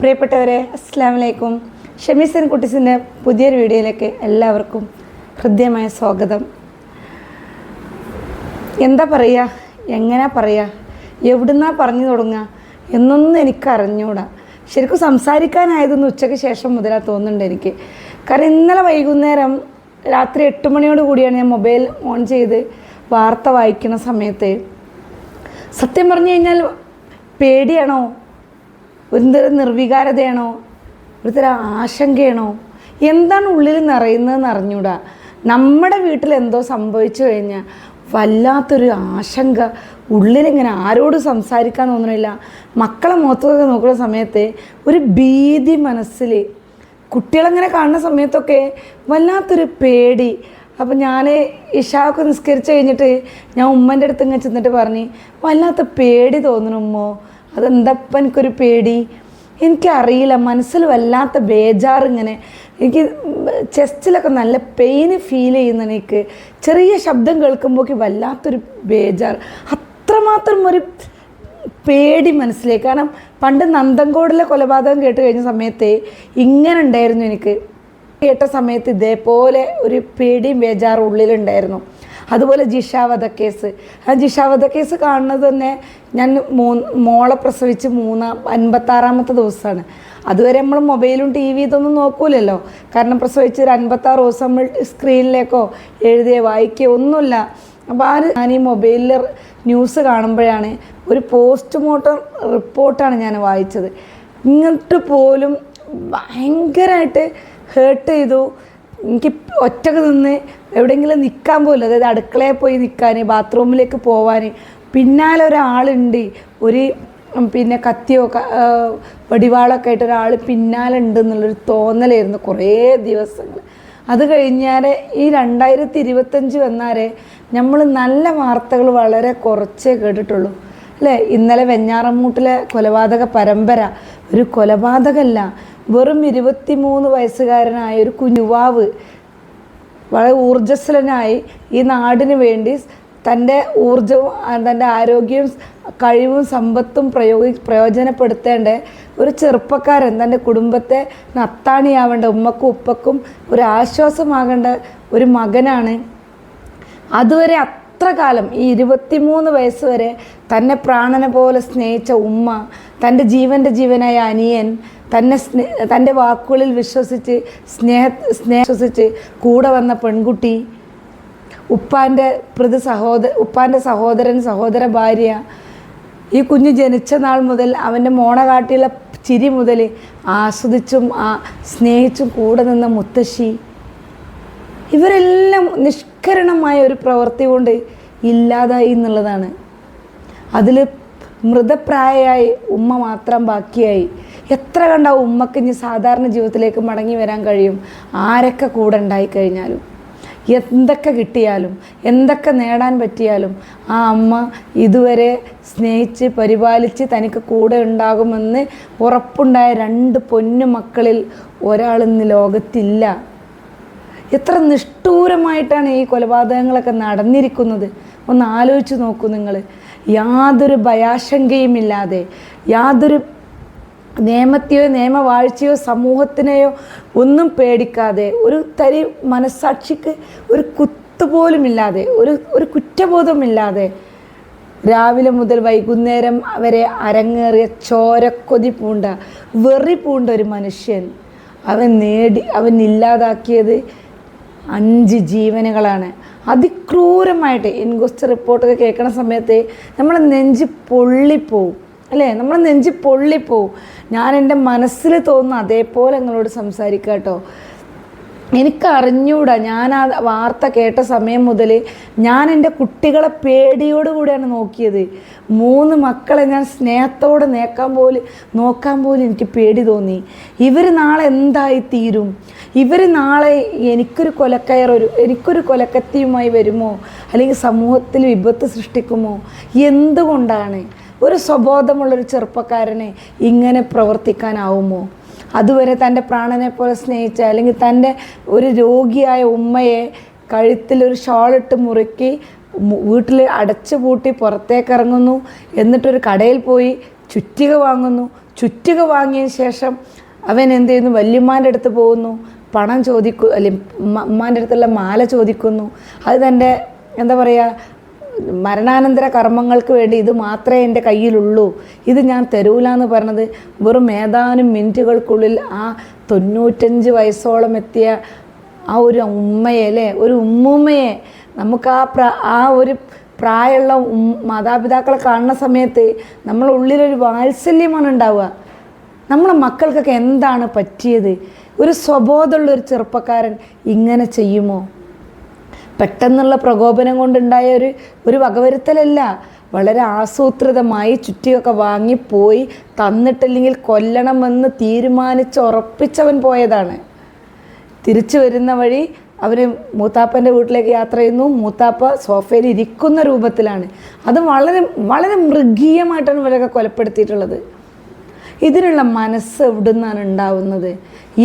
പ്രിയപ്പെട്ടവരെ അസ്സാമലൈക്കും ഷമീസൻ കുട്ടീസിന്റെ പുതിയൊരു വീഡിയോയിലേക്ക് എല്ലാവർക്കും ഹൃദ്യമായ സ്വാഗതം. എന്താ പറയുക എങ്ങനെ പറയുക എവിടുന്നാ പറഞ്ഞു തുടങ്ങുക എന്നൊന്നും എനിക്ക് അറിഞ്ഞൂടാ. ശരിക്കും സംസാരിക്കാനായതൊന്ന് ഉച്ചയ്ക്ക് ശേഷം മുതലാ തോന്നുന്നുണ്ട് എനിക്ക്. കാരണം ഇന്നലെ വൈകുന്നേരം രാത്രി എട്ട് മണിയോട് കൂടിയാണ് ഞാൻ മൊബൈൽ ഓൺ ചെയ്ത് വാർത്ത വായിക്കുന്ന സമയത്ത്. സത്യം പറഞ്ഞു കഴിഞ്ഞാൽ പേടിയാണോ? ഒരുതരം നിർവികാരതയാണോ? ഒരുതരം ആശങ്കയാണോ? എന്താണ് ഉള്ളിൽ നിറയുന്നതെന്ന് അറിഞ്ഞൂടാ. നമ്മുടെ വീട്ടിൽ എന്തോ സംഭവിച്ചു കഴിഞ്ഞാൽ വല്ലാത്തൊരു ആശങ്ക. ഉള്ളിലിങ്ങനെ ആരോട് സംസാരിക്കാൻ തോന്നണില്ല. മക്കളെ മുഖത്തൊക്കെ നോക്കുന്ന സമയത്ത് ഒരു ഭീതി മനസ്സിൽ കുട്ടികളങ്ങനെ കാണുന്ന സമയത്തൊക്കെ വല്ലാത്തൊരു പേടി. അപ്പം ഞാൻ ഇഷാവൊക്കെ നിസ്കരിച്ച് കഴിഞ്ഞിട്ട് ഞാൻ ഉമ്മന്റെ അടുത്ത് ഇങ്ങനെ ചെന്നിട്ട് പറഞ്ഞു വല്ലാത്ത പേടി തോന്നണമോ അതെന്തപ്പം എനിക്കൊരു പേടി? എനിക്കറിയില്ല മനസ്സിൽ വല്ലാത്ത ബേജാറിങ്ങനെ. എനിക്ക് ചെസ്റ്റിലൊക്കെ നല്ല പെയിന് ഫീൽ ചെയ്യുന്ന എനിക്ക്. ചെറിയ ശബ്ദം കേൾക്കുമ്പോഴേക്ക് വല്ലാത്തൊരു ബേജാർ അത്രമാത്രം ഒരു പേടി മനസ്സിലേക്ക്. കാരണം പണ്ട് നന്ദൻകോടിലെ കൊലപാതകം കേട്ട് കഴിഞ്ഞ സമയത്ത് ഇങ്ങനെ ഉണ്ടായിരുന്നു എനിക്ക്. കേട്ട സമയത്ത് ഇതേപോലെ ഒരു പേടിയും ബേജാറും ഉള്ളിലുണ്ടായിരുന്നു. അതുപോലെ ജിഷാവധ കേസ്. ആ ജിഷാവധ കേസ് കാണുന്നത് തന്നെ ഞാൻ മൂ മോളെ പ്രസവിച്ച് മൂന്നാം അൻപത്താറാമത്തെ ദിവസമാണ്. അതുവരെ നമ്മൾ മൊബൈലും ടി വി ഇതൊന്നും നോക്കൂലല്ലോ. കാരണം പ്രസവിച്ച് ഒരു അൻപത്താറ് ദിവസം നമ്മൾ സ്ക്രീനിലേക്കോ എഴുതിയോ വായിക്കുകയോ ഒന്നുമില്ല. അപ്പോൾ ആ ഞാൻ ഈ മൊബൈലിൽ ന്യൂസ് കാണുമ്പോഴാണ് ഒരു പോസ്റ്റ്മോർട്ടം റിപ്പോർട്ടാണ് ഞാൻ വായിച്ചത്. ഇങ്ങോട്ട് പോലും ഭയങ്കരമായിട്ട് ഹേർട്ട് ചെയ്തു. എനിക്ക് ഒറ്റയ്ക്ക് നിന്ന് എവിടെയെങ്കിലും നിൽക്കാൻ പോലും അതായത് അടുക്കളയിൽ പോയി നിൽക്കാൻ ബാത്റൂമിലേക്ക് പോവാൻ പിന്നാലെ ഒരാളുണ്ട്. ഒരു പിന്നെ കത്തിയോ വടിവാളൊക്കെ ആയിട്ട് ഒരാൾ പിന്നാലെ ഉണ്ട് എന്നുള്ളൊരു തോന്നലായിരുന്നു കുറേ ദിവസങ്ങൾ. അത് കഴിഞ്ഞാൽ ഈ രണ്ടായിരത്തി ഇരുപത്തഞ്ച് വന്നാലേ നമ്മൾ നല്ല വാർത്തകൾ വളരെ കുറച്ചേ കേട്ടിട്ടുള്ളൂ. അല്ലേ ഇന്നലെ വെഞ്ഞാറമ്മൂട്ടിലെ കൊലപാതക പരമ്പര. ഒരു കൊലപാതകമല്ല വെറും ഇരുപത്തി മൂന്ന് വയസ്സുകാരനായ ഒരു കുഞ്ഞുവാവ് വളരെ ഊർജസ്വലനായി ഈ നാടിന് വേണ്ടി തന്റെ ഊർജവും തന്റെ ആരോഗ്യവും കഴിവും സമ്പത്തും പ്രയോഗി പ്രയോജനപ്പെടുത്തേണ്ട ഒരു ചെറുപ്പക്കാരൻ തന്റെ കുടുംബത്തെ നത്താണിയാവേണ്ട ഉമ്മക്കും ഉപ്പക്കും ഒരു ആശ്വാസമാകേണ്ട ഒരു മകനാണ്. അതുവരെ അത്ര കാലം ഈ ഇരുപത്തിമൂന്ന് വയസ്സ് വരെ തന്നെ പ്രാണനെ പോലെ സ്നേഹിച്ച ഉമ്മ തന്റെ ജീവന്റെ ജീവനായ അനിയൻ തന്നെ സ്നേ തന്റെ വാക്കുകളിൽ വിശ്വസിച്ച് സ്നേഹ സ്നേഹ വിശ്വസിച്ച് കൂടെ വന്ന പെൺകുട്ടി ഉപ്പാന്റെ പ്രതി സഹോദര ഉപ്പാന്റെ സഹോദരൻ സഹോദര ഭാര്യ ഈ കുഞ്ഞ് ജനിച്ച നാൾ മുതൽ അവന്റെ മോണ ചിരി മുതൽ ആസ്വദിച്ചും ആ സ്നേഹിച്ചും കൂടെ നിന്ന മുത്തശ്ശി. ഇവരെല്ലാം നിഷ്കരണമായ ഒരു പ്രവൃത്തി കൊണ്ട് ഇല്ലാതായി എന്നുള്ളതാണ്. അതിൽ മൃതപ്രായയായി ഉമ്മ മാത്രം ബാക്കിയായി. എത്ര കണ്ട ഉമ്മക്ക് ഇനി സാധാരണ ജീവിതത്തിലേക്ക് മടങ്ങി വരാൻ കഴിയും? ആരൊക്കെ കൂടെ ഉണ്ടായി കഴിഞ്ഞാലും? എന്തൊക്കെ കിട്ടിയാലും? എന്തൊക്കെ നേടാൻ പറ്റിയാലും? ആ അമ്മ ഇതുവരെ സ്നേഹിച്ച് പരിപാലിച്ച് തനിക്ക് കൂടെ ഉണ്ടാകുമെന്ന് ഉറപ്പുണ്ടായ രണ്ട് പൊന്നു മക്കളിൽ ഒരാളിന്ന് ലോകത്തില്ല. എത്ര നിഷ്ഠൂരമായിട്ടാണ് ഈ കൊലപാതകങ്ങളൊക്കെ നടന്നിരിക്കുന്നത്? ഒന്ന് ആലോചിച്ച് നോക്കൂ നിങ്ങൾ യാതൊരു ഭയാശങ്കയുമില്ലാതെ യാതൊരു നിയമത്തെയോ നിയമവാഴ്ചയോ സമൂഹത്തിനെയോ ഒന്നും പേടിക്കാതെ ഒരു തരി മനസ്സാക്ഷിക്ക് ഒരു കുത്തുപോലുമില്ലാതെ ഒരു ഒരു കുറ്റബോധമില്ലാതെ രാവിലെ മുതൽ വൈകുന്നേരം വരെ അരങ്ങേറിയ ചോരക്കൊതി പൂണ്ട വെറി പൂണ്ട ഒരു മനുഷ്യൻ. അവൻ നേടി അവൻ ഇല്ലാതാക്കിയത് അഞ്ച് ജീവനുകളാണ്. അതിക്രൂരമായിട്ട് ഇൻക്വസ്റ്റ് റിപ്പോർട്ടൊക്കെ കേൾക്കുന്ന സമയത്ത് നമ്മൾ നെഞ്ച് പൊള്ളിപ്പോവും. അല്ലേ? നമ്മൾ നെഞ്ച് പൊള്ളിപ്പോവും. ഞാൻ എന്റെ മനസ്സിൽ തോന്നുന്ന അതേപോലെ നിങ്ങളോട് സംസാരിക്കാം കേട്ടോ. എനിക്കറിഞ്ഞൂടാ ഞാൻ ആ വാർത്ത കേട്ട സമയം മുതൽ ഞാൻ എന്റെ കുട്ടികളെ പേടിയോടുകൂടിയാണ് നോക്കിയത്. മൂന്ന് മക്കളെ ഞാൻ സ്നേഹത്തോടെ നേക്കാൻ പോലും നോക്കാൻ പോലും എനിക്ക് പേടി തോന്നി. ഇവർ നാളെ എന്തായി തീരും? ഇവർ നാളെ എനിക്കൊരു കൊലക്കയറൊരു എനിക്കൊരു കൊലക്കത്തിയുമായി വരുമോ? അല്ലെങ്കിൽ സമൂഹത്തിൽ വിപത്ത് സൃഷ്ടിക്കുമോ? എന്തുകൊണ്ടാണ്? ഒരു സ്വബോധമുള്ളൊരു ചെറുപ്പക്കാരനെ ഇങ്ങനെ പ്രവർത്തിക്കാനാവുമോ? അതുവരെ തന്റെ പ്രാണനെ പോലെ സ്നേഹിച്ച അല്ലെങ്കിൽ തന്റെ ഒരു രോഗിയായ ഉമ്മയെ കഴുത്തിൽ ഒരു ഷാളിട്ട് മുറുക്കി വീട്ടിൽ അടച്ചു പൂട്ടി പുറത്തേക്ക് ഇറങ്ങുന്നു എന്നിട്ടൊരു കടയിൽ പോയി ചുറ്റിക വാങ്ങുന്നു. ചുറ്റിക വാങ്ങിയ ശേഷം അവൻ എന്ത് ചെയ്യുന്നു? വല്യമ്മാന്റെ അടുത്ത് പോകുന്നു. പണം ചോദിക്കു അല്ലെ ഉമ്മാന്റെ അടുത്തുള്ള മാല ചോദിക്കുന്നു. അത് തന്റെ എന്താ പറയുക മരണാനന്തര കർമ്മങ്ങൾക്ക് വേണ്ടി ഇത് മാത്രമേ എന്റെ കയ്യിലുള്ളൂ. ഇത് ഞാൻ തരൂല എന്ന് പറഞ്ഞത് വെറും ഏതാനും മിനിറ്റുകൾക്കുള്ളിൽ ആ തൊണ്ണൂറ്റഞ്ച് വയസ്സോളം എത്തിയ ആ ഒരു ഉമ്മയെ അല്ലേ? ഒരു ഉമ്മുമ്മയെ നമുക്ക് ആ പ്ര ആ ഒരു പ്രായമുള്ള മാതാപിതാക്കളെ കാണുന്ന സമയത്ത് നമ്മളെ ഉള്ളിലൊരു വാത്സല്യമാണ് ഉണ്ടാവുക. നമ്മളെ മക്കൾക്കൊക്കെ എന്താണ് പറ്റിയത്? ഒരു സ്വബോധമുള്ള ഒരു ചെറുപ്പക്കാരൻ ഇങ്ങനെ ചെയ്യുമോ? പെട്ടെന്നുള്ള പ്രകോപനം കൊണ്ടുണ്ടായ ഒരു ഒരു വകവരുത്തലല്ല. വളരെ ആസൂത്രിതമായി ചുറ്റിയൊക്കെ വാങ്ങിപ്പോയി തന്നിട്ടില്ലെങ്കിൽ കൊല്ലണമെന്ന് തീരുമാനിച്ച് ഉറപ്പിച്ചവൻ പോയതാണ്. തിരിച്ചു വരുന്ന വഴി അവർ മൂത്താപ്പന്റെ വീട്ടിലേക്ക് യാത്ര ചെയ്യുന്നു. മൂത്താപ്പ സോഫയിൽ ഇരിക്കുന്ന രൂപത്തിലാണ്. അത് വളരെ വളരെ മൃഗീയമായിട്ടാണ് ഇവരൊക്കെ കൊലപ്പെടുത്തിയിട്ടുള്ളത്. ഇതിനുള്ള മനസ്സ് എവിടുന്നാണ് ഉണ്ടാവുന്നത്?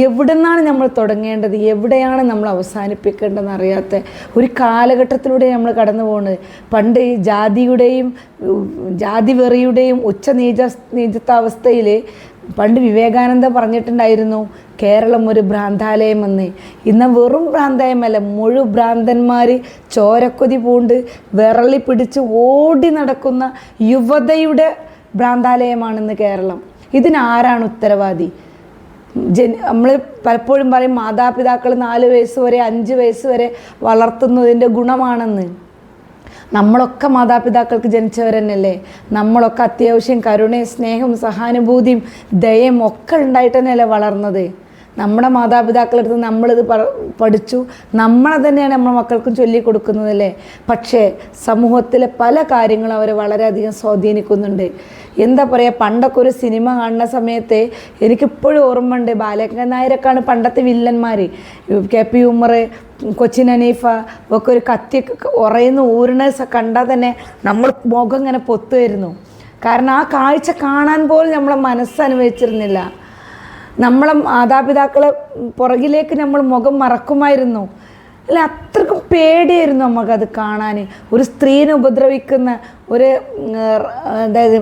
എവിടുന്നാണ് നമ്മൾ തുടങ്ങേണ്ടത്? എവിടെയാണ് നമ്മൾ അവസാനിപ്പിക്കേണ്ടതെന്ന് അറിയാത്ത ഒരു കാലഘട്ടത്തിലൂടെ നമ്മൾ കടന്നു പോകുന്നത് പണ്ട് ഈ ജാതിയുടെയും ജാതി വെറിയുടെയും ഉച്ച നീച നീചത്വാവസ്ഥയിൽ പണ്ട് വിവേകാനന്ദ പറഞ്ഞിട്ടുണ്ടായിരുന്നു കേരളം ഒരു ഭ്രാന്താലയമെന്ന്. ഇന്ന് വെറും ഭ്രാന്തായമല്ല മുഴു ഭ്രാന്തന്മാർ ചോരക്കൊതി പൂണ്ട് വിറളി പിടിച്ച് ഓടി നടക്കുന്ന യുവതയുടെ ഭ്രാന്താലയമാണെന്ന് കേരളം. ഇതിനാരാണ് ഉത്തരവാദി? ജൻ നമ്മൾ പലപ്പോഴും പറയും മാതാപിതാക്കൾ നാല് വയസ്സ് വരെ അഞ്ച് വയസ്സ് വരെ വളർത്തുന്നതിന്റെ ഗുണമാണെന്ന്. നമ്മളൊക്കെ മാതാപിതാക്കൾക്ക് ജനിച്ചവരെന്നല്ലേ? നമ്മളൊക്കെ അത്യാവശ്യം കരുണയും സ്നേഹവും സഹാനുഭൂതിയും ദയയും ഒക്കെ ഉണ്ടായിട്ട് തന്നെയല്ലേ വളർന്നത്? നമ്മുടെ മാതാപിതാക്കളടുത്ത് നമ്മളിത് പ പഠിച്ചു. നമ്മളെ തന്നെയാണ് നമ്മുടെ മക്കൾക്കും ചൊല്ലിക്കൊടുക്കുന്നതല്ലേ പക്ഷേ സമൂഹത്തിലെ പല കാര്യങ്ങളും അവരെ വളരെയധികം സ്വാധീനിക്കുന്നുണ്ട്. എന്താ പറയുക പണ്ടൊക്കെ ഒരു സിനിമ കാണുന്ന സമയത്ത് എനിക്കിപ്പോഴും ഓർമ്മയുണ്ട്. ബാലകൃഷ്ണൻ നായരൊക്കെയാണ് പണ്ടത്തെ വില്ലന്മാർ കെ പി ഉമ്മർ കൊച്ചിൻ അനീഫ ഒക്കെ ഒരു കത്തിയൊക്കെ ഉറയുന്ന ഊരണ കണ്ടാൽ തന്നെ നമ്മൾ മുഖം ഇങ്ങനെ പൊത്തുമായിരുന്നു കാരണം ആ കാഴ്ച കാണാൻ പോലും നമ്മളെ മനസ്സനുഭവിച്ചിരുന്നില്ല നമ്മളെ മാതാപിതാക്കളെ പുറകിലേക്ക് നമ്മൾ മുഖം മറക്കുമായിരുന്നു. അല്ല അത്രക്കും പേടിയായിരുന്നു നമുക്കത് കാണാൻ ഒരു സ്ത്രീനെ ഉപദ്രവിക്കുന്ന ഒരു അതായത്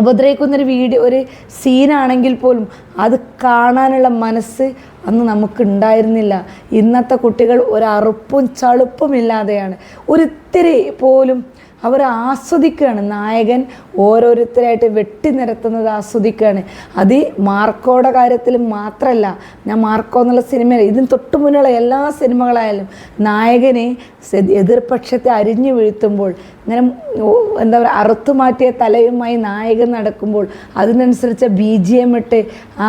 ഉപദ്രവിക്കുന്നൊരു വീഡിയോ ഒരു സീനാണെങ്കിൽ പോലും അത് കാണാനുള്ള മനസ്സ് അന്ന് നമുക്ക് ഉണ്ടായിരുന്നില്ല ഇന്നത്തെ കുട്ടികൾ ഒരു അറുപ്പും ചളുപ്പും ഇല്ലാതെയാണ്. ഒരിത്തിരി പോലും അവർ ആസ്വദിക്കുകയാണ്. നായകൻ ഓരോരുത്തരായിട്ട് വെട്ടി നിരത്തുന്നത് ആസ്വദിക്കുകയാണ്. അത് മാർക്കോയുടെ കാര്യത്തിൽ മാത്രമല്ല ഞാൻ മാർക്കോ എന്നുള്ള സിനിമയിൽ ഇതിന് തൊട്ട് മുന്നുള്ള എല്ലാ സിനിമകളായാലും നായകനെ എതിർപക്ഷത്തെ അരിഞ്ഞു വീഴ്ത്തുമ്പോൾ ഇങ്ങനെ എന്താ പറയുക അറുത്തു മാറ്റിയ തലയുമായി നായകൻ നടക്കുമ്പോൾ അതിനനുസരിച്ച് ബി ജി എം ഇട്ട് ആ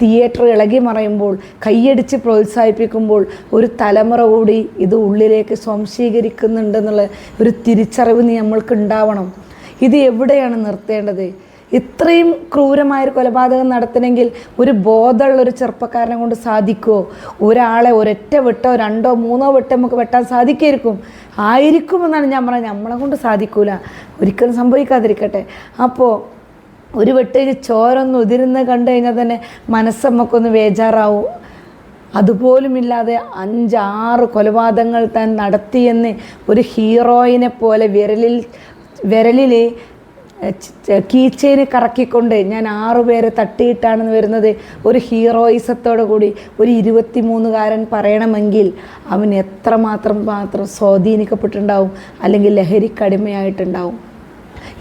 തിയേറ്റർ ഇളകി മറയുമ്പോൾ കൈയടിച്ച് പ്രോത്സാഹിപ്പിക്കുമ്പോൾ ഒരു തലമുറ കൂടി ഇത് ഉള്ളിലേക്ക് സ്വാംശീകരിക്കുന്നുണ്ടെന്നുള്ള ഒരു തിരിച്ചറിവ് നീ നമ്മൾക്ക് ഉണ്ടാവണം ഇത് എവിടെയാണ് നിർത്തേണ്ടത്? ഇത്രയും ക്രൂരമായൊരു കൊലപാതകം നടത്തണമെങ്കിൽ ഒരു ബോധമുള്ള ഒരു ചെറുപ്പക്കാരനെ കൊണ്ട് സാധിക്കുമോ ഒരാളെ ഒരൊറ്റ വെട്ടോ രണ്ടോ മൂന്നോ വെട്ടോ നമുക്ക് വെട്ടാൻ സാധിക്കായിരിക്കും ആയിരിക്കുമെന്നാണ് ഞാൻ പറഞ്ഞത്. നമ്മളെ കൊണ്ട് സാധിക്കൂല. ഒരിക്കലും സംഭവിക്കാതിരിക്കട്ടെ. അപ്പോൾ ഒരു വെട്ടേജ് ചോരൊന്ന് ഉതിരുന്ന് കണ്ടു കഴിഞ്ഞാൽ തന്നെ മനസ്സമ്മക്കൊന്ന് വേജാറാവും. അതുപോലുമില്ലാതെ അഞ്ചാറ് കൊലപാതകങ്ങൾ താൻ നടത്തിയെന്ന് ഒരു ഹീറോയിനെ പോലെ വിരലിൽ വിരലിൽ കീച്ചേന് കറക്കിക്കൊണ്ട് ഞാൻ ആറുപേരെ തട്ടിയിട്ടാണെന്ന് വരുന്നത് ഒരു ഹീറോയിസത്തോടു കൂടി ഒരു ഇരുപത്തിമൂന്നുകാരൻ പറയണമെങ്കിൽ അവൻ എത്രമാത്രം മാത്രം സ്വാധീനിക്കപ്പെട്ടിട്ടുണ്ടാവും അല്ലെങ്കിൽ ലഹരിക്കടിമയായിട്ടുണ്ടാവും.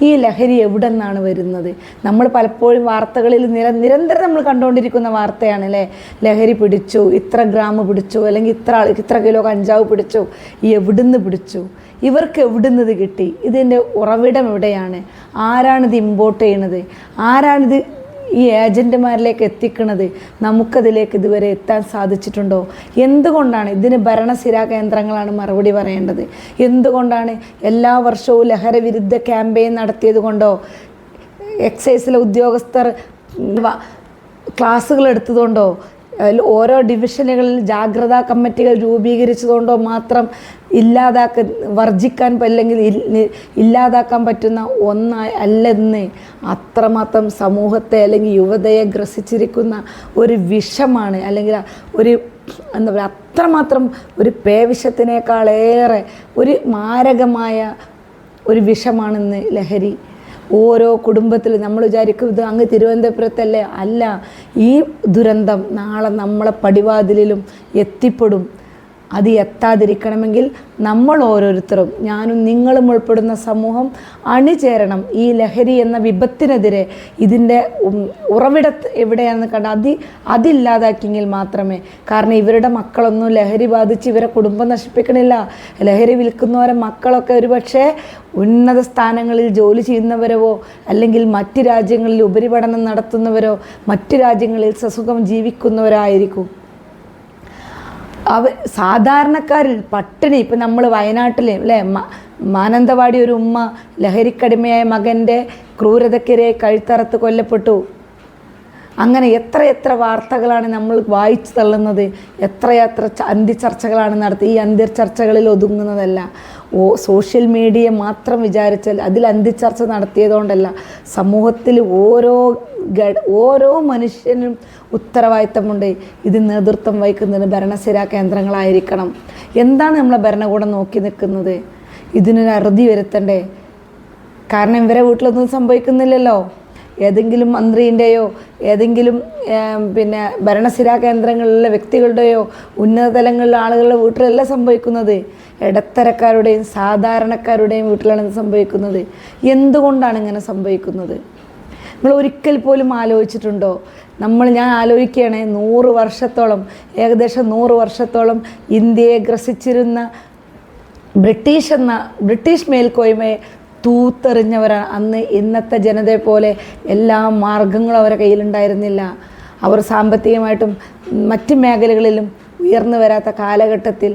ഈ ലഹരി എവിടെ നിന്നാണ് വരുന്നത്? നമ്മൾ പലപ്പോഴും വാർത്തകളിൽ നിര നിരന്തരം നമ്മൾ കണ്ടുകൊണ്ടിരിക്കുന്ന വാർത്തയാണ് അല്ലേ ലഹരി പിടിച്ചു ഇത്ര ഗ്രാം പിടിച്ചു അല്ലെങ്കിൽ ഇത്ര ഇത്ര കിലോ കഞ്ചാവ് പിടിച്ചു എവിടുന്ന് പിടിച്ചു? ഇവർക്ക് എവിടുന്ന് ഇത് കിട്ടി? ഇതിന്റെ ഉറവിടം എവിടെയാണ്? ആരാണിത് ഇമ്പോർട്ട് ചെയ്യണത്? ആരാണിത് ഈ ഏജന്റുമാരിലേക്ക് എത്തിക്കുന്നത് നമുക്കതിലേക്ക് ഇതുവരെ എത്താൻ സാധിച്ചിട്ടുണ്ടോ? എന്തുകൊണ്ടാണ് ഇതിന് ഭരണസിരാ കേന്ദ്രങ്ങളാണ് മറുപടി പറയേണ്ടത്? എന്തുകൊണ്ടാണ് എല്ലാ വർഷവും ലഹരവിരുദ്ധ ക്യാമ്പയിൻ നടത്തിയത് കൊണ്ടോ? എക്സൈസിലെ ഉദ്യോഗസ്ഥർ ക്ലാസ്സുകൾ എടുത്തതുകൊണ്ടോ? ഓരോ ഡിവിഷനുകളിൽ ജാഗ്രതാ കമ്മിറ്റികൾ രൂപീകരിച്ചതുകൊണ്ടോ മാത്രം ഇല്ലാതാക്ക വർജിക്കാൻ അല്ലെങ്കിൽ ഇല്ലാതാക്കാൻ പറ്റുന്ന ഒന്നായി അല്ലെന്ന് അത്രമാത്രം സമൂഹത്തെ അല്ലെങ്കിൽ യുവതയെ ഗ്രസിച്ചിരിക്കുന്ന ഒരു വിഷമാണ്. അല്ലെങ്കിൽ ഒരു എന്താ പറയുക അത്രമാത്രം ഒരു പേവിഷത്തിനേക്കാളേറെ ഒരു മാരകമായ ഒരു വിഷമാണെന്ന് ലഹരി ഓരോ കുടുംബത്തിൽ നമ്മൾ വിചാരിക്കും ഇത് അങ്ങ് തിരുവനന്തപുരത്തല്ലേ അല്ല. ഈ ദുരന്തം നാളെ നമ്മളെ പടിവാതിലിലും എത്തിപ്പെടും. അത് എത്താതിരിക്കണമെങ്കിൽ നമ്മൾ ഓരോരുത്തരും ഞാനും നിങ്ങളും ഉൾപ്പെടുന്ന സമൂഹം അണിചേരണം. ഈ ലഹരി എന്ന വിപത്തിനെതിരെ ഇതിന്റെ ഉറവിട എവിടെയാണെന്ന് കണ്ട അതി അതില്ലാതാക്കിയെങ്കിൽ മാത്രമേ കാരണം ഇവരുടെ മക്കളൊന്നും ലഹരി ബാധിച്ച് ഇവരെ കുടുംബം നശിപ്പിക്കണില്ല. ലഹരി വിൽക്കുന്നവരെ മക്കളൊക്കെ ഒരുപക്ഷെ ഉന്നത സ്ഥാനങ്ങളിൽ ജോലി ചെയ്യുന്നവരോ അല്ലെങ്കിൽ മറ്റ് രാജ്യങ്ങളിൽ ഉപരിപഠനം നടത്തുന്നവരോ മറ്റ് രാജ്യങ്ങളിൽ സസുഖം ജീവിക്കുന്നവരായിരിക്കും. അവ സാധാരണക്കാരിൽ പട്ടിണി ഇപ്പം നമ്മൾ വയനാട്ടിൽ അല്ലേ മാനന്തവാടി ഒരു ഉമ്മ ലഹരിക്കടിമയായ മകന്റെ ക്രൂരതക്കിരെ കഴുത്തറത്ത് കൊല്ലപ്പെട്ടു. അങ്ങനെ എത്ര എത്ര വാർത്തകളാണ് നമ്മൾ വായിച്ചു തള്ളുന്നത് എത്ര അന്ത്യചർച്ചകളാണ് നടത്തി ഈ അന്ത്യചർച്ചകളിൽ ഒതുങ്ങുന്നതല്ല. ഓ സോഷ്യൽ മീഡിയ മാത്രം വിചാരിച്ചാൽ അതിൽ അന്തിച്ചർച്ച നടത്തിയതുകൊണ്ടല്ല. സമൂഹത്തിൽ ഓരോ ഓരോ മനുഷ്യനും ഉത്തരവാദിത്തമുണ്ട്. ഇത് നേതൃത്വം വഹിക്കുന്നത് ഭരണസിരാ കേന്ദ്രങ്ങളായിരിക്കണം. എന്താണ് നമ്മളെ ഭരണകൂടം നോക്കി നിൽക്കുന്നത്? ഇതിനൊരു അറുതി വരുത്തണ്ടേ? കാരണം ഇവരെ വീട്ടിലൊന്നും സംഭവിക്കുന്നില്ലല്ലോ. ഏതെങ്കിലും മന്ത്രിന്റെയോ ഏതെങ്കിലും പിന്നെ ഭരണസിരാ കേന്ദ്രങ്ങളിലെ വ്യക്തികളുടെയോ ഉന്നത തലങ്ങളിലെ ആളുകളുടെ വീട്ടിലല്ല സംഭവിക്കുന്നത്. ഇടത്തരക്കാരുടെയും സാധാരണക്കാരുടെയും വീട്ടിലാണ് സംഭവിക്കുന്നത്. എന്തുകൊണ്ടാണ് ഇങ്ങനെ സംഭവിക്കുന്നത്? നിങ്ങൾ ഒരിക്കൽ പോലും ആലോചിച്ചിട്ടുണ്ടോ? നമ്മൾ ഞാൻ ആലോചിക്കുകയാണെ നൂറ് വർഷത്തോളം ഏകദേശം നൂറ് വർഷത്തോളം ഇന്ത്യയെ ഗ്രസിച്ചിരുന്ന ബ്രിട്ടീഷ് എന്ന ബ്രിട്ടീഷ് മേൽക്കോയ്മയെ തൂത്തെറിഞ്ഞവരാണ്. അന്ന് ഇന്നത്തെ ജനതയെ പോലെ എല്ലാ മാർഗങ്ങളും അവരുടെ കയ്യിലുണ്ടായിരുന്നില്ല. അവർ സാമ്പത്തികമായിട്ടും മറ്റ് മേഖലകളിലും ഉയർന്നു വരാത്ത കാലഘട്ടത്തിൽ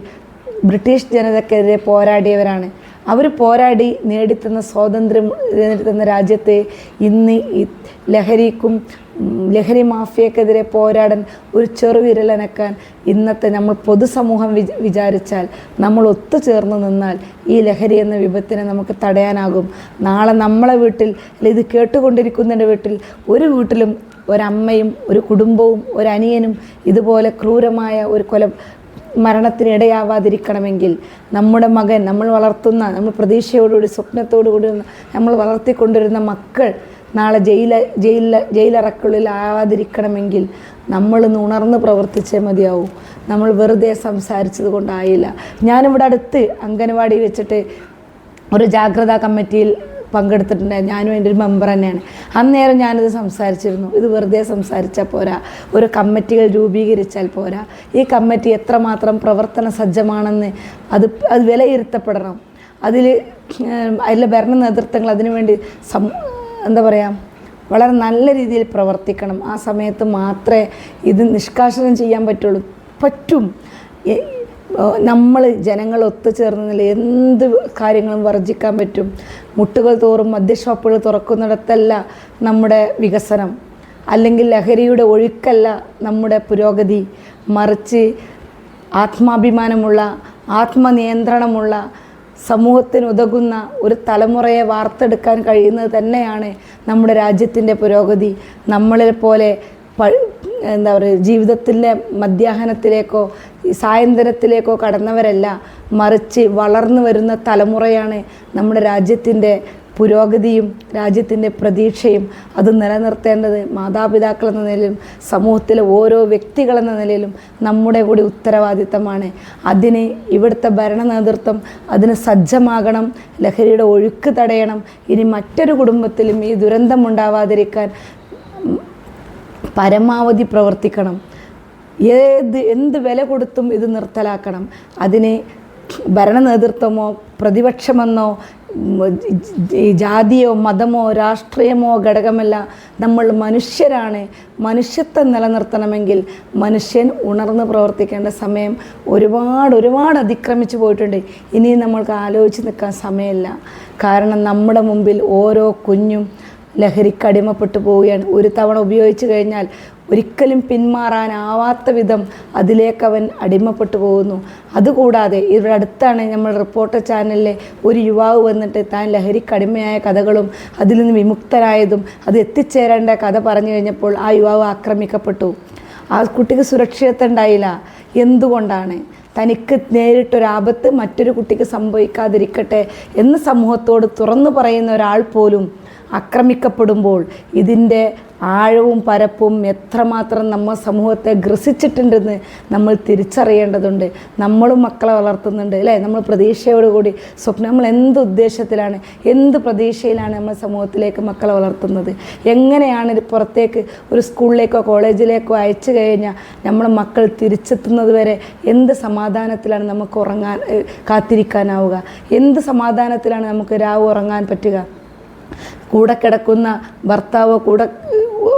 ബ്രിട്ടീഷ് ജനതക്കെതിരെ പോരാടിയവരാണ്. അവർ പോരാടി നേടിത്തുന്ന സ്വാതന്ത്ര്യം നേടിത്തുന്ന രാജ്യത്തെ ഇന്ന് ലഹരിക്കും ലഹരി മാഫിയക്കെതിരെ പോരാടാൻ ഒരു ചെറുവിരലനക്കാൻ ഇന്നത്തെ നമ്മൾ പൊതുസമൂഹം വിച വിചാരിച്ചാൽ നമ്മൾ ഒത്തുചേർന്ന് നിന്നാൽ ഈ ലഹരി എന്ന വിപത്തിനെ നമുക്ക് തടയാനാകും. നാളെ നമ്മളെ വീട്ടിൽ ഇത് കേട്ടുകൊണ്ടിരിക്കുന്നതിന്റെ വീട്ടിൽ ഒരു വീട്ടിലും ഒരമ്മയും ഒരു കുടുംബവും ഒരനിയനും ഇതുപോലെ ക്രൂരമായ ഒരു കൊല മരണത്തിനിടയാവാതിരിക്കണമെങ്കിൽ നമ്മുടെ മകൻ നമ്മൾ വളർത്തുന്ന നമ്മൾ പ്രതീക്ഷയോടുകൂടി സ്വപ്നത്തോടുകൂടി നമ്മൾ വളർത്തിക്കൊണ്ടിരുന്ന മക്കൾ നാളെ ജയില ജയില ജയിലറക്കുള്ളിലാവാതിരിക്കണമെങ്കിൽ നമ്മളിന്ന് ഉണർന്ന് പ്രവർത്തിച്ചേ മതിയാവൂ. നമ്മൾ വെറുതെ സംസാരിച്ചത് കൊണ്ടായില്ല. ഞാനിവിടെ അടുത്ത് അംഗനവാടി വെച്ചിട്ട് ഒരു ജാഗ്രതാ കമ്മിറ്റിയിൽ പങ്കെടുത്തിട്ടുണ്ട്. ഞാനും എന്റെ ഒരു മെമ്പർ തന്നെയാണ്. അന്നേരം ഞാനിത് സംസാരിച്ചിരുന്നു. ഇത് വെറുതെ സംസാരിച്ചാൽ പോരാ. ഒരു കമ്മിറ്റികൾ രൂപീകരിച്ചാൽ പോരാ. ഈ കമ്മിറ്റി എത്രമാത്രം പ്രവർത്തന സജ്ജമാണെന്ന് അത് അത് വിലയിരുത്തപ്പെടണം. അതിൽ അതിലെ ഭരണ നേതൃത്വങ്ങൾ അതിനുവേണ്ടി സം എന്താ പറയുക വളരെ നല്ല രീതിയിൽ പ്രവർത്തിക്കണം. ആ സമയത്ത് മാത്രമേ ഇത് നിഷ്കാസനം ചെയ്യാൻ പറ്റുള്ളൂ. പറ്റും. നമ്മൾ ജനങ്ങൾ ഒത്തുചേർന്നതിൽ എന്ത് കാര്യങ്ങളും വർജിക്കാൻ പറ്റും. മുട്ടുകൾ തോറും മദ്യഷോപ്പുകൾ തുറക്കുന്നിടത്തല്ല നമ്മുടെ വികസനം. അല്ലെങ്കിൽ ലഹരിയുടെ ഒഴുക്കല്ല നമ്മുടെ പുരോഗതി. മറിച്ച് ആത്മാഭിമാനമുള്ള ആത്മനിയന്ത്രണമുള്ള സമൂഹത്തിന് ഉതകുന്ന ഒരു തലമുറയെ വാർത്തെടുക്കാൻ കഴിയുന്നത് തന്നെയാണ് നമ്മുടെ രാജ്യത്തിന്റെ പുരോഗതി. നമ്മളെ പോലെ എന്താ പറയുക ജീവിതത്തിന്റെ മധ്യാഹ്നത്തിലേക്കോ സായന്തനത്തിലേക്കോ കടന്നവരല്ല. മറിച്ച് വളർന്നു വരുന്ന തലമുറയാണ് നമ്മുടെ രാജ്യത്തിന്റെ പുരോഗതിയും രാജ്യത്തിന്റെ പ്രതീക്ഷയും അത് നിലനിർത്തേണ്ടത് മാതാപിതാക്കൾ എന്ന നിലയിലും സമൂഹത്തിലെ ഓരോ വ്യക്തികളെന്ന നിലയിലും നമ്മുടെ കൂടി ഉത്തരവാദിത്തമാണ്. അതിന് ഇവിടുത്തെ ഭരണ നേതൃത്വം അതിന് സജ്ജമാകണം ലഹരിയുടെ ഒഴുക്ക് തടയണം. ഇനി മറ്റൊരു കുടുംബത്തിലും ഈ ദുരന്തമുണ്ടാവാതിരിക്കാൻ പരമാവധി പ്രവർത്തിക്കണം. ഏത് എന്ത് വില കൊടുത്തും ഇത് നിർത്തലാക്കണം. അതിന് ഭരണ നേതൃത്വമോ പ്രതിപക്ഷമെന്നോ ജാതിയോ മതമോ രാഷ്ട്രീയമോ ഘടകമല്ല നമ്മൾ മനുഷ്യരാണ്. മനുഷ്യത്വം നിലനിർത്തണമെങ്കിൽ മനുഷ്യൻ ഉണർന്ന് പ്രവർത്തിക്കേണ്ട സമയം ഒരുപാട് ഒരുപാട് അതിക്രമിച്ചു പോയിട്ടുണ്ട്. ഇനി നമ്മൾക്ക് ആലോചിച്ച് നിൽക്കാൻ സമയമില്ല. കാരണം നമ്മുടെ മുമ്പിൽ ഓരോ കുഞ്ഞും ലഹരിക്ക് അടിമപ്പെട്ടു പോവുകയാണ്. ഒരു തവണ ഉപയോഗിച്ചു കഴിഞ്ഞാൽ ഒരിക്കലും പിന്മാറാനാവാത്ത വിധം അതിലേക്ക് അവൻ അടിമപ്പെട്ടു പോകുന്നു. അതുകൂടാതെ ഇവിടെ അടുത്താണ് നമ്മൾ റിപ്പോർട്ടർ ചാനലിലെ ഒരു യുവാവ് വന്നിട്ട് താൻ ലഹരിക്ക് അടിമയായ കഥകളും അതിൽ നിന്ന് വിമുക്തരായതും അത് എത്തിച്ചേരേണ്ട കഥ പറഞ്ഞു കഴിഞ്ഞപ്പോൾ ആ യുവാവ് ആക്രമിക്കപ്പെട്ടു. ആ കുട്ടിക്ക് സുരക്ഷിതത്വം ഉണ്ടായില്ല. എന്തുകൊണ്ടാണ്? തനിക്ക് നേരിട്ടൊരാപത്ത് മറ്റൊരു കുട്ടിക്ക് സംഭവിക്കാതിരിക്കട്ടെ എന്ന് സമൂഹത്തോട് തുറന്നു പറയുന്ന ഒരാൾ പോലും ആക്രമിക്കപ്പെടുമ്പോൾ ഇതിന്റെ ആഴവും പരപ്പും എത്രമാത്രം നമ്മൾ സമൂഹത്തെ ഗ്രസിച്ചിട്ടുണ്ടെന്ന് നമ്മൾ തിരിച്ചറിയേണ്ടതുണ്ട്. നമ്മളും മക്കളെ വളർത്തുന്നുണ്ട് അല്ലേ? നമ്മൾ പ്രതീക്ഷയോടുകൂടി സ്വപ്നം നമ്മൾ എന്ത് ഉദ്ദേശത്തിലാണ് എന്ത് പ്രതീക്ഷയിലാണ് നമ്മൾ സമൂഹത്തിലേക്ക് മക്കളെ വളർത്തുന്നത്? എങ്ങനെയാണ് ഇത് പുറത്തേക്ക് ഒരു സ്കൂളിലേക്കോ കോളേജിലേക്കോ അയച്ചു കഴിഞ്ഞാൽ നമ്മളെ മക്കൾ തിരിച്ചെത്തുന്നത് വരെ എന്ത് സമാധാനത്തിലാണ് നമുക്ക് ഉറങ്ങാൻ കാത്തിരിക്കാനാവുക? എന്ത് സമാധാനത്തിലാണ് നമുക്ക് രാവ് ഉറങ്ങാൻ പറ്റുക? കൂടെ കിടക്കുന്ന ഭർത്താവോ കൂടെ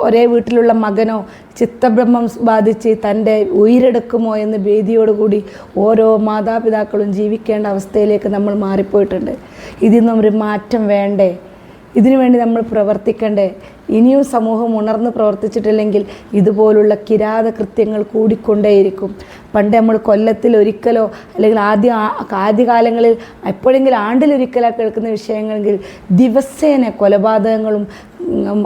ഒരേ വീട്ടിലുള്ള മകനോ ചിത്തബ്രഹ്മം ബാധിച്ച് തന്റെ ഉയരെടുക്കുമോ എന്ന് ഭീതിയോടുകൂടി ഓരോ മാതാപിതാക്കളും ജീവിക്കേണ്ട അവസ്ഥയിലേക്ക് നമ്മൾ മാറിപ്പോയിട്ടുണ്ട്. ഇതിൽ നിന്നും ഒരു മാറ്റം വേണ്ടേ? ഇതിനുവേണ്ടി നമ്മൾ പ്രവർത്തിക്കണ്ടേ? ഇനിയും സമൂഹം ഉണർന്ന് പ്രവർത്തിച്ചിട്ടില്ലെങ്കിൽ ഇതുപോലുള്ള കിരാത കൃത്യങ്ങൾ കൂടിക്കൊണ്ടേയിരിക്കും. പണ്ട് നമ്മൾ കൊല്ലത്തിൽ ഒരിക്കലോ അല്ലെങ്കിൽ ആദ്യ ആദ്യകാലങ്ങളിൽ എപ്പോഴെങ്കിലും ആണ്ടിലൊരിക്കലോ കേൾക്കുന്ന വിഷയങ്ങളെങ്കിൽ ദിവസേന കൊലപാതകങ്ങളും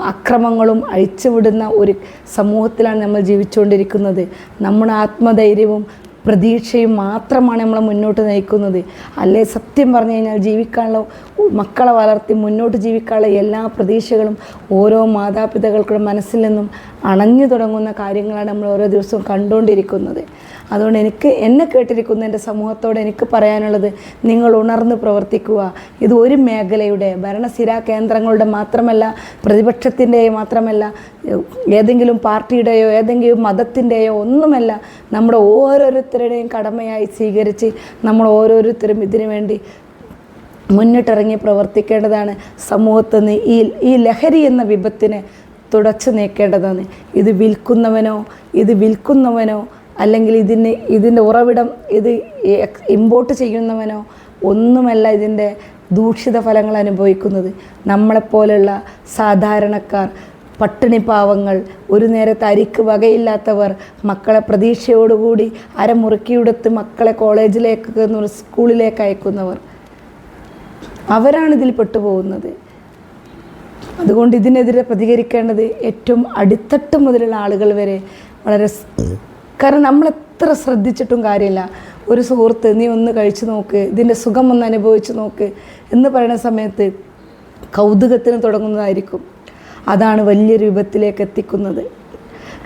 അക്രമങ്ങളും അഴിച്ചുവിടുന്ന ഒരു സമൂഹത്തിലാണ് നമ്മൾ ജീവിച്ചുകൊണ്ടിരിക്കുന്നത്. നമ്മുടെ ആത്മധൈര്യവും പ്രതീക്ഷയും മാത്രമാണ് നമ്മളെ മുന്നോട്ട് നയിക്കുന്നത്. അല്ലേ? സത്യം പറഞ്ഞു കഴിഞ്ഞാൽ ജീവിക്കാനുള്ള മക്കളെ വളർത്തി മുന്നോട്ട് ജീവിക്കാനുള്ള എല്ലാ പ്രതീക്ഷകളും ഓരോ മാതാപിതാക്കൾക്കുടെ മനസ്സിൽ നിന്നും അണഞ്ഞു തുടങ്ങുന്ന കാര്യങ്ങളാണ് നമ്മൾ ഓരോ ദിവസവും കണ്ടുകൊണ്ടിരിക്കുന്നത്. അതുകൊണ്ട് എനിക്ക് എന്നെ കേട്ടിരിക്കുന്ന എന്റെ സമൂഹത്തോട് എനിക്ക് പറയാനുള്ളത് നിങ്ങൾ ഉണർന്ന് പ്രവർത്തിക്കുക. ഇത് ഒരു മേഖലയുടെ ഭരണസ്ഥിരാ കേന്ദ്രങ്ങളുടെ മാത്രമല്ല പ്രതിപക്ഷത്തിന്റെയോ മാത്രമല്ല ഏതെങ്കിലും പാർട്ടിയുടെയോ ഏതെങ്കിലും മതത്തിന്റെയോ ഒന്നുമല്ല നമ്മുടെ ഓരോരുത്തരുടെയും കടമയായി സ്വീകരിച്ച് നമ്മൾ ഓരോരുത്തരും ഇതിനു വേണ്ടി മുന്നിട്ടിറങ്ങി പ്രവർത്തിക്കേണ്ടതാണ്. സമൂഹത്തിൽ നിന്ന് ഈ ഈ ലഹരി എന്ന വിപത്തിനെ തുടച്ചു നീക്കേണ്ടതാണ്. ഇത് വിൽക്കുന്നവനോ ഇത് വിൽക്കുന്നവനോ അല്ലെങ്കിൽ ഇതിന് ഇതിന്റെ ഉറവിടം ഇത് ഇമ്പോർട്ട് ചെയ്യുന്നവനോ ഒന്നുമല്ല ഇതിന്റെ ദൂഷിത ഫലങ്ങൾ അനുഭവിക്കുന്നത്. നമ്മളെപ്പോലുള്ള സാധാരണക്കാർ പട്ടിണി പാവങ്ങൾ ഒരു നേരത്തെ അരിക്ക് വകയില്ലാത്തവർ മക്കളെ പ്രതീക്ഷയോടുകൂടി അരമുറുക്കിയെടുത്ത് മക്കളെ കോളേജിലേക്ക് സ്കൂളിലേക്ക് അയക്കുന്നവർ അവരാണ് ഇതിൽ പെട്ടുപോകുന്നത്. അതുകൊണ്ട് ഇതിനെതിരെ പ്രതികരിക്കേണ്ടത് ഏറ്റവും അടിത്തട്ട് മുതലുള്ള ആളുകൾ വരെ വളരെ കാരണം നമ്മൾ എത്ര ശ്രദ്ധിച്ചിട്ടും കാര്യമില്ല. ഒരു സുഹൃത്ത് നീ ഒന്ന് കഴിച്ചു നോക്ക് ഇതിന്റെ സുഖം ഒന്ന് അനുഭവിച്ചു നോക്ക് എന്ന് പറയുന്ന സമയത്ത് കൗതുകത്തിന് തുടങ്ങുന്നതായിരിക്കും. അതാണ് വലിയൊരു വിപത്തിലേക്ക് എത്തിക്കുന്നത്.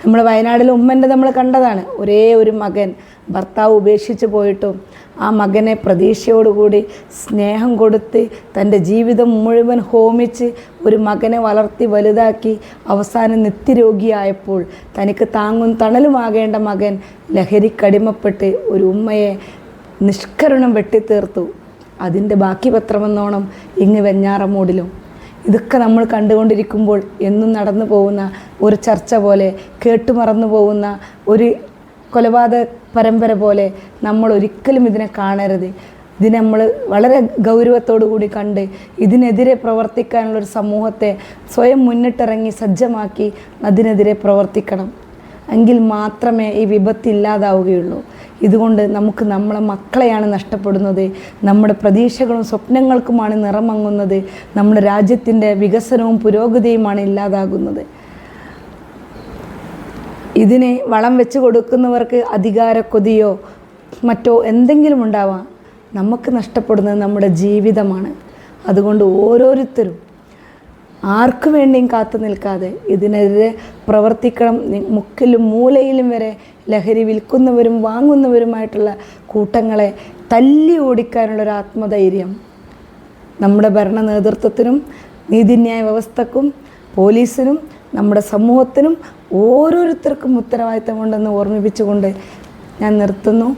നമ്മൾ വയനാടിലെ ഉമ്മന്റെ നമ്മൾ കണ്ടതാണ്. ഒരേ ഒരു മകൻ ഭർത്താവ് ഉപേക്ഷിച്ച് പോയിട്ടും ആ മകനെ പ്രതീക്ഷയോടുകൂടി സ്നേഹം കൊടുത്ത് തന്റെ ജീവിതം മുഴുവൻ ഹോമിച്ച് ഒരു മകനെ വളർത്തി വലുതാക്കി അവസാനം നിത്യരോഗിയായപ്പോൾ തനിക്ക് താങ്ങും തണലുമാകേണ്ട മകൻ ലഹരിക്കടിമപ്പെട്ട് ഒരു ഉമ്മയെ നിഷ്കരണം വെട്ടിത്തീർത്തു. അതിന്റെ ബാക്കി പത്രമെന്നോണം ഇങ്ങ് വെഞ്ഞാറമൂടിലും. ഇതൊക്കെ നമ്മൾ കണ്ടുകൊണ്ടിരിക്കുമ്പോൾ എന്നും നടന്നു പോകുന്ന ഒരു ചർച്ച പോലെ കേട്ടുമറന്നു പോകുന്ന ഒരു കൊലപാതക പരമ്പര പോലെ നമ്മൾ ഒരിക്കലും ഇതിനെ കാണരുത്. ഇതിനെ നമ്മൾ വളരെ ഗൗരവത്തോടു കൂടി കണ്ട് ഇതിനെതിരെ പ്രവർത്തിക്കാനുള്ള ഒരു സമൂഹത്തെ സ്വയം മുന്നിട്ടിറങ്ങി സജ്ജമാക്കി അതിനെതിരെ പ്രവർത്തിക്കണം. എങ്കിൽ മാത്രമേ ഈ വിപത്ത് ഇല്ലാതാവുകയുള്ളൂ. ഇതുകൊണ്ട് നമുക്ക് നമ്മളെ മക്കളെയാണ് നഷ്ടപ്പെടുന്നത്. നമ്മുടെ പ്രതീക്ഷകളും സ്വപ്നങ്ങൾക്കുമാണ് നിറമങ്ങുന്നത്. നമ്മുടെ രാജ്യത്തിന്റെ വികസനവും പുരോഗതിയുമാണ് ഇല്ലാതാകുന്നത്. ഇതിന് വളം വെച്ച് കൊടുക്കുന്നവർക്ക് അധികാരക്കൊതിയോ മറ്റോ എന്തെങ്കിലും ഉണ്ടാവാം. നമുക്ക് നഷ്ടപ്പെടുന്നത് നമ്മുടെ ജീവിതമാണ്. അതുകൊണ്ട് ഓരോരുത്തരും ആർക്കു വേണ്ടിയും കാത്തു നിൽക്കാതെ ഇതിനെതിരെ പ്രവർത്തിക്കണം. മുക്കിലും മൂലയിലും വരെ ലഹരി വിൽക്കുന്നവരും വാങ്ങുന്നവരുമായിട്ടുള്ള കൂട്ടങ്ങളെ തല്ലി ഓടിക്കാനുള്ളൊരു ആത്മധൈര്യം നമ്മുടെ ഭരണ നേതൃത്വത്തിനും നീതിന്യായ വ്യവസ്ഥക്കും പോലീസിനും നമ്മുടെ സമൂഹത്തിനും ഓരോരുത്തർക്കും ഉത്തരവാദിത്തമുണ്ടെന്ന് ഓർമ്മിപ്പിച്ചുകൊണ്ട് ഞാൻ നിർത്തുന്നു.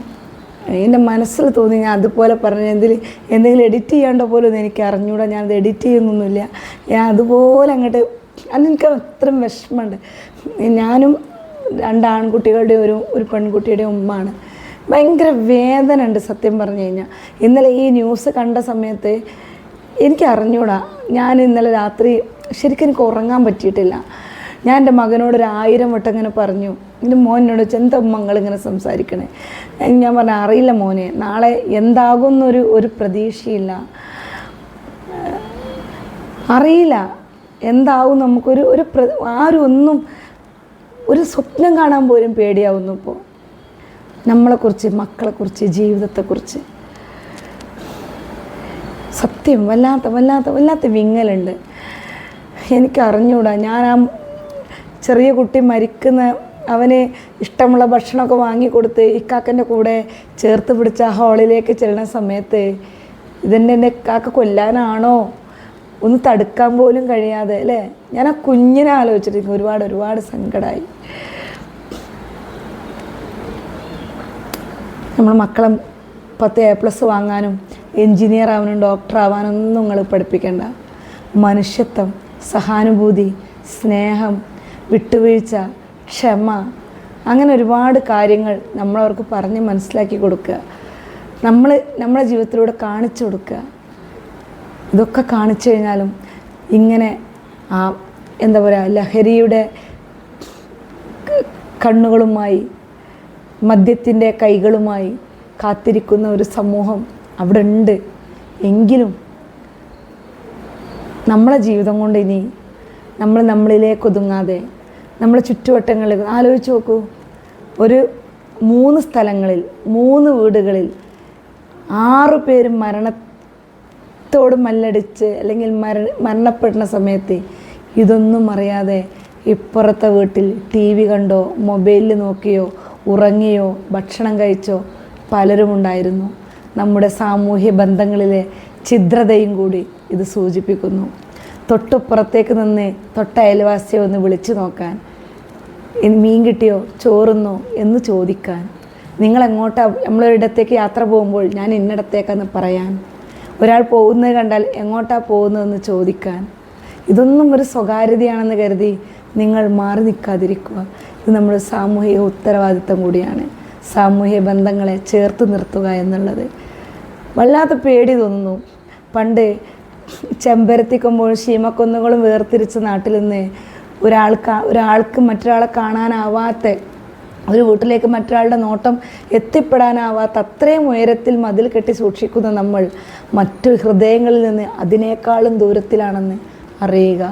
എന്റെ മനസ്സിൽ തോന്നി ഞാൻ അതുപോലെ പറഞ്ഞ എന്തിൽ എന്തെങ്കിലും എഡിറ്റ് ചെയ്യേണ്ട പോലും എനിക്ക് അറിഞ്ഞൂടാ. ഞാനത് എഡിറ്റ് ചെയ്യുന്നൊന്നുമില്ല. ഞാൻ അതുപോലെ അങ്ങോട്ട് അതെനിക്ക് അത്രയും വിഷമമുണ്ട്. ഞാനും രണ്ട് ആൺകുട്ടികളുടെ ഒരു ഒരു പെൺകുട്ടിയുടെ ഉമ്മാണ്. ഭയങ്കര വേദന ഉണ്ട് സത്യം പറഞ്ഞു കഴിഞ്ഞാൽ. ഇന്നലെ ഈ ന്യൂസ് കണ്ട സമയത്ത് എനിക്ക് അറിഞ്ഞൂടാ. ഞാൻ ഇന്നലെ രാത്രി ശരിക്കും എനിക്ക് ഉറങ്ങാൻ പറ്റിയിട്ടില്ല. ഞാൻ എന്റെ മകനോട് ഒരു ആയിരം വട്ടം ഇങ്ങനെ പറഞ്ഞു. എന്റെ മോനോട് ചോദിച്ചു, എന്താ സംസാരിക്കണേ? ഞാൻ പറഞ്ഞ അറിയില്ല മോനെ നാളെ എന്താകുന്നൊരു ഒരു പ്രതീക്ഷയില്ല. അറിയില്ല. എന്താവും നമുക്കൊരു ഒരു പ്ര ആരും ഒന്നും ഒരു സ്വപ്നം കാണാൻ പോലും പേടിയാവുന്നു ഇപ്പോൾ നമ്മളെക്കുറിച്ച് മക്കളെക്കുറിച്ച് ജീവിതത്തെക്കുറിച്ച്. സത്യം വല്ലാത്ത വല്ലാത്ത വല്ലാത്ത വിങ്ങലുണ്ട്. എനിക്ക് അറിഞ്ഞൂടാ ഞാൻ ആ ചെറിയ കുട്ടി മരിക്കുന്ന അവന് ഇഷ്ടമുള്ള ഭക്ഷണമൊക്കെ വാങ്ങിക്കൊടുത്ത് ഇക്കാക്കന്റെ കൂടെ ചേർത്ത് പിടിച്ച ഹാളിലേക്ക് ചെല്ലുന്ന സമയത്ത് ഇതെന്നെ എന്റെ ഇക്കാക്ക കൊല്ലാനാണോ? ഒന്ന് തടുക്കാൻ പോലും കഴിയാതെ അല്ലേ? ഞാൻ ആ കുഞ്ഞിനെ ആലോചിച്ചിട്ട് ഒരുപാട് ഒരുപാട് സങ്കടമായി നമ്മൾ മക്കളെ പത്ത് എ പ്ലസ് വാങ്ങാനും എൻജിനീയർ ആവാനും ഡോക്ടർ ആവാനൊന്നും നിങ്ങൾ പഠിപ്പിക്കേണ്ട. മനുഷ്യത്വം സഹാനുഭൂതി സ്നേഹം വിട്ടുവീഴ്ച ക്ഷമ അങ്ങനെ ഒരുപാട് കാര്യങ്ങൾ നമ്മളവർക്ക് പറഞ്ഞ് മനസ്സിലാക്കി കൊടുക്കുക. നമ്മൾ നമ്മുടെ ജീവിതത്തിലൂടെ കാണിച്ചു കൊടുക്കുക. ഇതൊക്കെ കാണിച്ചു കഴിഞ്ഞാലും ഇങ്ങനെ ആ എന്താ പറയുക ലഹരിയുടെ കണ്ണുകളുമായി മദ്യത്തിന്റെ കൈകളുമായി കാത്തിരിക്കുന്ന ഒരു സമൂഹം അവിടെ ഉണ്ട് എങ്കിലും നമ്മളെ ജീവിതം കൊണ്ട് ഇനി നമ്മൾ നമ്മളിലേക്ക് ഒതുങ്ങാതെ നമ്മളെ ചുറ്റുവട്ടങ്ങളിൽ ആലോചിച്ച് നോക്കൂ. ഒരു മൂന്ന് സ്ഥലങ്ങളിൽ മൂന്ന് വീടുകളിൽ ആറ് പേര് മരണത്തോട് മല്ലടിച്ച് അല്ലെങ്കിൽ മര മരണപ്പെടുന്ന സമയത്ത് ഇതൊന്നും അറിയാതെ ഇപ്പുറത്തെ വീട്ടിൽ ടി വി കണ്ടോ മൊബൈലിൽ നോക്കിയോ ഉറങ്ങിയോ ഭക്ഷണം കഴിച്ചോ പലരും ഉണ്ടായിരുന്നു. നമ്മുടെ സാമൂഹ്യ ബന്ധങ്ങളിലെ ഛിദ്രതയും കൂടി ഇത് സൂചിപ്പിക്കുന്നു. തൊട്ടുപ്പുറത്തേക്ക് നിന്ന് തൊട്ട അയൽവാസിയെ ഒന്ന് വിളിച്ചു നോക്കാൻ മീൻ കിട്ടിയോ? ചോറുന്നോ? എന്ന് ചോദിക്കാൻ. നിങ്ങൾ എങ്ങോട്ടാ നമ്മളൊരിടത്തേക്ക് യാത്ര പോകുമ്പോൾ ഞാൻ ഇന്നിടത്തേക്കെന്ന് പറയാൻ. ഒരാൾ പോകുന്നത് കണ്ടാൽ എങ്ങോട്ടാ പോകുന്നതെന്ന് ചോദിക്കാൻ. ഇതൊന്നും ഒരു സ്വകാര്യതയാണെന്ന് കരുതി നിങ്ങൾ മാറി നിൽക്കാതിരിക്കുക. ഇത് നമ്മുടെ സാമൂഹിക ഉത്തരവാദിത്തം കൂടിയാണ്. സാമൂഹിക ബന്ധങ്ങളെ ചേർത്ത് നിർത്തുക എന്നുള്ളത്. വല്ലാത്ത പേടി തോന്നുന്നു. പണ്ട് ചെമ്പരത്തിക്കുമ്പോൾ ശീമക്കൊന്നുകളും വേർതിരിച്ച നാട്ടിൽ നിന്ന് ഒരാൾക്ക് ഒരാൾക്ക് മറ്റൊരാളെ കാണാനാവാത്ത ഒരു വീട്ടിലേക്ക് മറ്റൊരാളുടെ നോട്ടം എത്തിപ്പെടാനാവാത്ത അത്രയും ഉയരത്തിൽ മതിൽ കെട്ടി സൂക്ഷിക്കുന്ന നമ്മൾ മറ്റു ഹൃദയങ്ങളിൽ നിന്ന് അതിനേക്കാളും ദൂരത്തിലാണെന്ന് അറിയുക.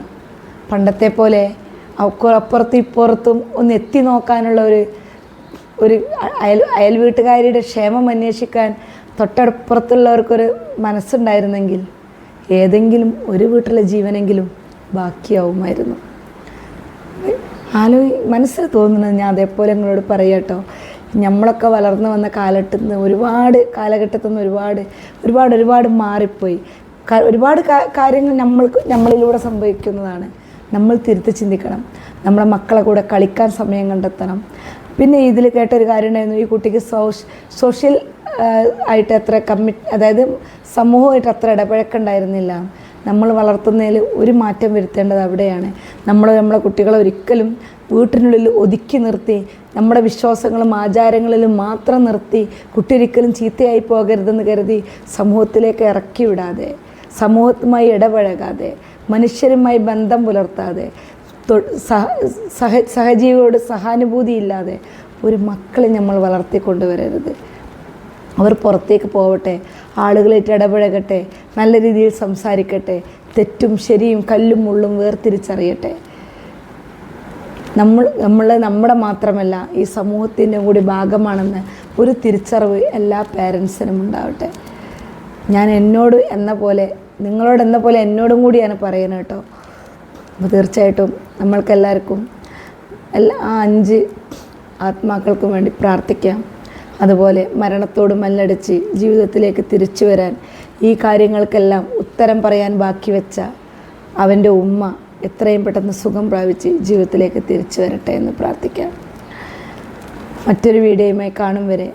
പണ്ടത്തെ പോലെ അപ്പുറത്തും ഇപ്പുറത്തും ഒന്ന് എത്തി നോക്കാനുള്ള ഒരു ഒരു അയൽ അയൽ വീട്ടുകാരിയുടെ ക്ഷേമം അന്വേഷിക്കാൻ തൊട്ടപ്പുറത്തുള്ളവർക്കൊരു മനസ്സുണ്ടായിരുന്നെങ്കിൽ ഏതെങ്കിലും ഒരു വീട്ടിലെ ജീവനെങ്കിലും ബാക്കിയാവുമായിരുന്നു. ആലോ മനസ്സിൽ തോന്നുന്നത് ഞാൻ അതേപോലെ നിങ്ങളോട് പറയാട്ടോ നമ്മളൊക്കെ വളർന്നു വന്ന കാലഘട്ടത്തിൽ നിന്ന് ഒരുപാട് കാലഘട്ടത്തിൽ നിന്ന് ഒരുപാട് ഒരുപാട് ഒരുപാട് മാറിപ്പോയി. ഒരുപാട് കാര്യങ്ങൾ നമ്മൾക്ക് നമ്മളിലൂടെ സംഭവിക്കുന്നതാണ്. നമ്മൾ തിരുത്തി ചിന്തിക്കണം. നമ്മളെ മക്കളെ കൂടെ കളിക്കാൻ സമയം കണ്ടെത്തണം. പിന്നെ ഇതിൽ കേട്ടൊരു കാര്യം ഉണ്ടായിരുന്നു ഈ കുട്ടിക്ക് സോഷ് സോഷ്യൽ ആയിട്ട് അത്ര കമ്മിറ്റ് അതായത് സമൂഹമായിട്ട് അത്ര ഇടപഴക്കുണ്ടായിരുന്നില്ല നമ്മൾ വളർത്തുന്നതിൽ ഒരു മാറ്റം വരുത്തേണ്ടത് അവിടെയാണ്. നമ്മൾ നമ്മളെ കുട്ടികളെ ഒരിക്കലും വീട്ടിനുള്ളിൽ ഒതുക്കി നിർത്തി നമ്മുടെ വിശ്വാസങ്ങളും ആചാരങ്ങളിലും മാത്രം നിർത്തി കുട്ടി ഒരിക്കലും ചീത്തയായി പോകരുതെന്ന് കരുതി സമൂഹത്തിലേക്ക് ഇറക്കി വിടാതെ സമൂഹത്തുമായി ഇടപഴകാതെ മനുഷ്യരുമായി ബന്ധം പുലർത്താതെ സഹ സഹജീവിയോട് സഹാനുഭൂതിയില്ലാതെ ഒരു മക്കളെ നമ്മൾ വളർത്തിക്കൊണ്ടുവരരുത്. അവർ പുറത്തേക്ക് പോവട്ടെ ആളുകളായിട്ട് ഇടപഴകട്ടെ നല്ല രീതിയിൽ സംസാരിക്കട്ടെ തെറ്റും ശരിയും കല്ലും മുള്ളും വേർതിരിച്ചറിയട്ടെ. നമ്മൾ നമ്മൾ നമ്മുടെ മാത്രമല്ല ഈ സമൂഹത്തിന്റെ കൂടി ഭാഗമാണെന്ന് ഒരു തിരിച്ചറിവ് എല്ലാ പേരൻസിനും ഉണ്ടാവട്ടെ. ഞാൻ എന്നോട് എന്ന പോലെ നിങ്ങളോട് എന്ന പോലെ എന്നോടും കൂടിയാണ് പറയുന്നത് കേട്ടോ. അപ്പോൾ തീർച്ചയായിട്ടും നമ്മൾക്കെല്ലാവർക്കും എല്ലാ ആ അഞ്ച് ആത്മാക്കൾക്കും വേണ്ടി പ്രാർത്ഥിക്കാം. അതുപോലെ മരണത്തോട് മല്ലടിച്ച് ജീവിതത്തിലേക്ക് തിരിച്ചു വരാൻ ഈ കാര്യങ്ങൾക്കെല്ലാം ഉത്തരം പറയാൻ ബാക്കി വെച്ച അവന്റെ ഉമ്മ എത്രയും പെട്ടെന്ന് സുഖം പ്രാപിച്ച് ജീവിതത്തിലേക്ക് തിരിച്ചു വരട്ടെ എന്ന് പ്രാർത്ഥിക്കാം. മറ്റൊരു വീഡിയോയുമായി കാണും വരെ